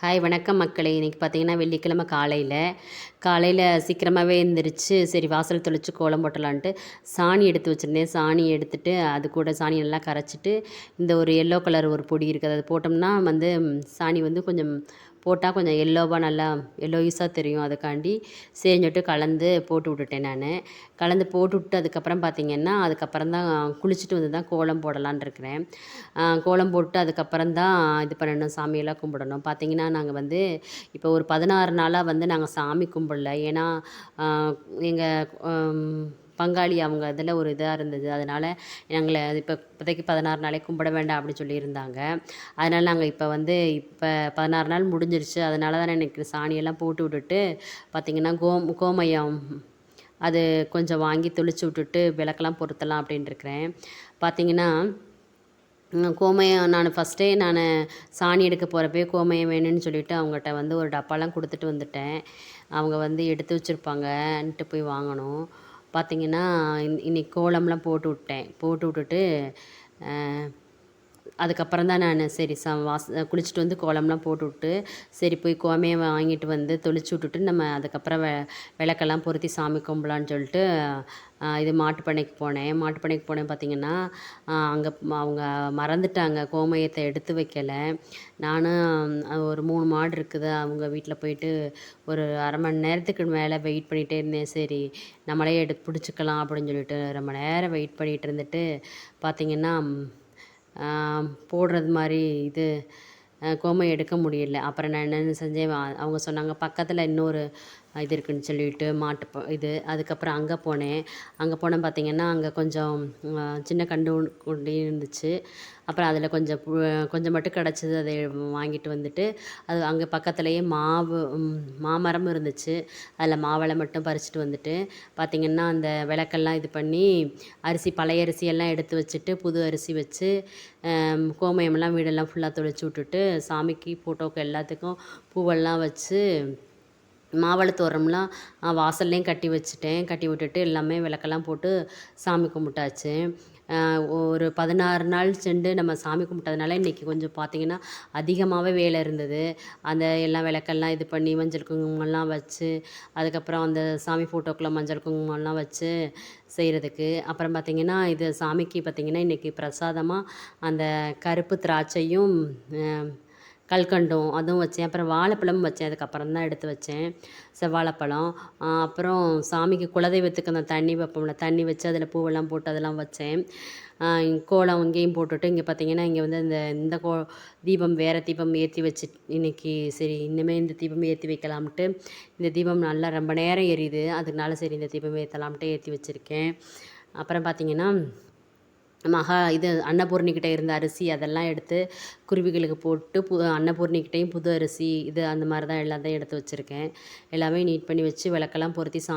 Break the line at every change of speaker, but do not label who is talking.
Hi வணக்கம் மக்களே. இன்றைக்கி பார்த்தீங்கன்னா வெள்ளிக்கிழமை காலையில். காலையில் சீக்கிரமாகவே எழுந்திரிச்சு சரி வாசல் தொளிச்சு கோலம் போட்டலான்ட்டு சாணி எடுத்து வச்சுருந்தேன். சாணி எடுத்துட்டு அது கூட சாணி நல்லா கரைச்சிட்டு இந்த ஒரு எல்லோ கலர் ஒரு பொடி இருக்குது. அதை போட்டோம்னா வந்து சாணி வந்து கொஞ்சம் போட்டால் கொஞ்சம் எல்லோவாக நல்லா எல்லோயிஸாக தெரியும். அதுக்காண்டி சரின்னு கலந்து போட்டு விட்டுட்டேன் நான். கலந்து போட்டு விட்டு அதுக்கப்புறம் பார்த்திங்கன்னா அதுக்கப்புறம் தான் குளிச்சுட்டு வந்து தான் கோலம் போடலான் இருக்கிறேன். கோலம் போட்டு அதுக்கப்புறம் தான் இது பண்ணணும் சாமியெல்லாம் கும்பிடணும். பார்த்திங்கன்னா நாங்கள் வந்து இப்போ ஒரு பதினாறு நாளாக வந்து நாங்கள் சாமி கும்பிடல. ஏன்னா எங்கள் பங்காளி அவங்க இதில் ஒரு இதாக இருந்தது. அதனால் எங்களை இப்போ இப்போதைக்கு பதினாறு நாளே கும்பிட வேண்டாம் அப்படின்னு சொல்லியிருந்தாங்க. அதனால் நாங்கள் இப்போ வந்து இப்போ பதினாறு நாள் முடிஞ்சிருச்சு. அதனால தான் எனக்கு சாணியெல்லாம் போட்டு விட்டுட்டு பார்த்திங்கன்னா கோம் கோமயம் அது கொஞ்சம் வாங்கி தெளித்து விட்டுட்டு விளக்கெல்லாம் பொருத்தலாம் அப்படின்ட்டுருக்குறேன் பார்த்திங்கன்னா கோமயம் நான் ஃபஸ்ட்டே நான் சாணி எடுக்க போகிறப்பே கோமயம் வேணும்னு சொல்லிவிட்டு அவங்ககிட்ட வந்து ஒரு டப்பாலாம் கொடுத்துட்டு வந்துட்டேன். அவங்க வந்து எடுத்து வச்சுருப்பாங்கன்ட்டு போய் வாங்கணும். பார்த்திங்கன்னா இன் இன்றைக்கி கோலம்லாம் போட்டு விட்டேன். போட்டு விட்டுட்டு அதுக்கப்புறம் தான் நான் சரி ச வாஸ் குளிச்சுட்டு வந்து கோலம்லாம் போட்டுவிட்டு சரி போய் கோமையை வாங்கிட்டு வந்து தொளிச்சு விட்டுட்டு நம்ம அதுக்கப்புறம் வெ விளக்கெல்லாம் பொருத்தி சாமி கும்பலான்னு சொல்லிட்டு இது மாட்டுப்பண்ணைக்கு போனேன். மாட்டுப்பண்ணைக்கு போனேன் பார்த்திங்கன்னா அங்கே அவங்க மறந்துட்டாங்க. கோமயத்தை எடுத்து வைக்கலை. நானும் ஒரு மூணு மாடு இருக்குது. அவங்க வீட்டில் போயிட்டு ஒரு அரை மணி நேரத்துக்கு மேலே வெயிட் பண்ணிகிட்டே இருந்தேன். சரி நம்மளே எடுத்து பிடிச்சிக்கலாம் அப்படின்னு சொல்லிட்டு ரொம்ப நேரம் வெயிட் பண்ணிகிட்டு இருந்துட்டு பார்த்திங்கன்னா போடுறது மாதிரி இது கோமை எடுக்க முடியல. அப்புறம் நான் என்னென்ன செஞ்சேன் அவங்க சொன்னாங்க பக்கத்தில் இன்னொரு இது இருக்குதுன்னு சொல்லிட்டு மாட்டு இது. அதுக்கப்புறம் அங்கே போனேன். அங்கே போன பார்த்திங்கன்னா அங்கே கொஞ்சம் சின்ன கண்டு கொண்டே இருந்துச்சு. அப்புறம் அதில் கொஞ்சம் கொஞ்சம் மட்டும் கிடச்சிது அதை வாங்கிட்டு வந்துட்டு அது அங்கே பக்கத்துலேயே மாவு மாமரம் இருந்துச்சு. அதில் மாவளை மட்டும் பறிச்சுட்டு வந்துட்டு பார்த்திங்கன்னா அந்த விளக்கெல்லாம் இது பண்ணி அரிசி பழைய அரிசியெல்லாம் எடுத்து வச்சுட்டு புது அரிசி வச்சு கோமயமெல்லாம் வீடெல்லாம் ஃபுல்லாக தொளிச்சு விட்டுட்டு சாமிக்கு ஃபோட்டோக்கு எல்லாத்துக்கும் பூவெல்லாம் வச்சு மாவளத்தோரம்லாம் வாசல்லையும் கட்டி வச்சுட்டேன். கட்டி விட்டுட்டு எல்லாமே விளக்கெல்லாம் போட்டு சாமி கும்பிட்டாச்சு. ஒரு பதினாறு நாள் சென்று நம்ம சாமி கும்பிட்டதுனால இன்றைக்கி கொஞ்சம் பார்த்திங்கன்னா அதிகமாகவே வேலை இருந்தது. அந்த எல்லாம் விளக்கெல்லாம் இது பண்ணி மஞ்சள் குங்குமம்லாம் வச்சு அதுக்கப்புறம் அந்த சாமி ஃபோட்டோக்குள்ளே மஞ்சள் குங்குமம்லாம் வச்சு செய்கிறதுக்கு அப்புறம் பார்த்திங்கன்னா இது சாமிக்கு பார்த்திங்கன்னா இன்றைக்கி பிரசாதமாக அந்த கருப்பு திராட்சையும் கல்கண்டும் அதுவும் வச்சேன். அப்புறம் வாழைப்பழமும் வச்சேன். அதுக்கப்புறம் தான் எடுத்து வச்சேன். செவ்வாழைப்பழம். அப்புறம் சாமிக்கு குலதெய்வத்துக்கு அந்த தண்ணி வைப்போம்ல தண்ணி வச்சு அதில் பூவெல்லாம் போட்டு அதெல்லாம் வச்சேன். கோலம் இங்கேயும் போட்டுட்டு இங்கே பார்த்தீங்கன்னா இங்கே வந்து இந்த இந்த கோ தீபம் வேறு தீபம் ஏற்றி வச்சு இன்றைக்கி சரி இனிமேல் இந்த தீபம் ஏற்றி வைக்கலாம்ட்டு இந்த தீபம் நல்லா ரொம்ப நேரம் எரியுது. அதனால சரி இந்த தீபம் ஏற்றலாம்ட்டு ஏற்றி வச்சுருக்கேன். அப்புறம் பார்த்திங்கன்னா மகா இது அன்னபூர்ணிக்கிட்ட இருந்த அரிசி அதெல்லாம் எடுத்து குருவிகளுக்கு போட்டு பு அன்னபூர்ணிக்கிட்டேயும் புது அரிசி இது அந்த மாதிரி தான் எல்லாத்தையும் எடுத்து வச்சுருக்கேன். எல்லாமே நீட் பண்ணி வச்சு விளக்கெல்லாம் பொருத்தி சாமி